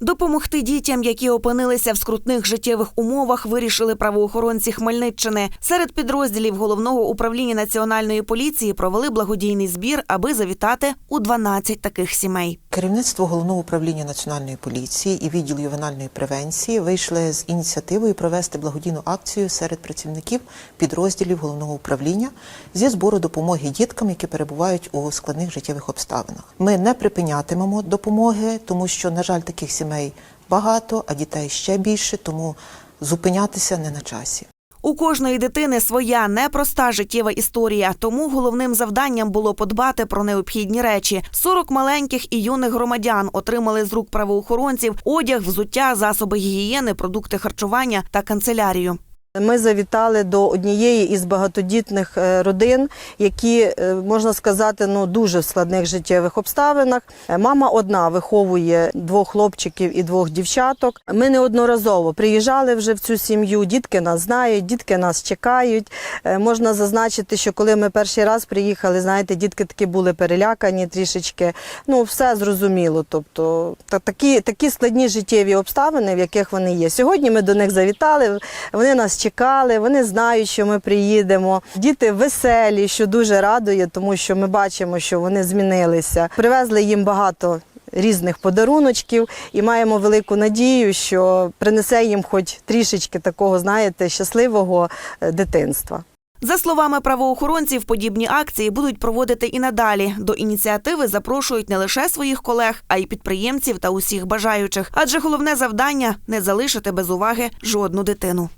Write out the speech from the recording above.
Допомогти дітям, які опинилися в скрутних життєвих умовах, вирішили правоохоронці Хмельниччини. Серед підрозділів головного управління національної поліції провели благодійний збір, аби завітати у 12 таких сімей. Керівництво головного управління національної поліції і відділ ювенальної превенції вийшли з ініціативою провести благодійну акцію серед працівників підрозділів головного управління зі збору допомоги діткам, які перебувають у складних життєвих обставинах. Ми не припинятимемо допомоги, тому що, на жаль, таких сімей багато, а дітей ще більше, тому зупинятися не на часі. У кожної дитини своя непроста життєва історія. Тому головним завданням було подбати про необхідні речі. 40 маленьких і юних громадян отримали з рук правоохоронців одяг, взуття, засоби гігієни, продукти харчування та канцелярію. Ми завітали до однієї із багатодітних е, родин, які е, можна сказати, ну дуже в складних життєвих обставинах. Мама одна виховує двох хлопчиків і двох дівчаток. Ми неодноразово приїжджали вже в цю сім'ю. Дітки нас знають, дітки нас чекають. Е, Можна зазначити, що коли ми перший раз приїхали, знаєте, дітки такі були перелякані трішечки. Ну, все зрозуміло. Тобто та- такі, такі складні життєві обставини, в яких вони є. Сьогодні ми до них завітали. Вони нас чекали, вони знають, що ми приїдемо. Діти веселі, що дуже радує, тому що ми бачимо, що вони змінилися. Привезли їм багато. Різних подаруночків і маємо велику надію, що принесе їм хоч трішечки такого, знаєте, щасливого е, дитинства. За словами правоохоронців, подібні акції будуть проводити і надалі. До ініціативи запрошують не лише своїх колег, а й підприємців та усіх бажаючих. Адже головне завдання не залишити без уваги жодну дитину.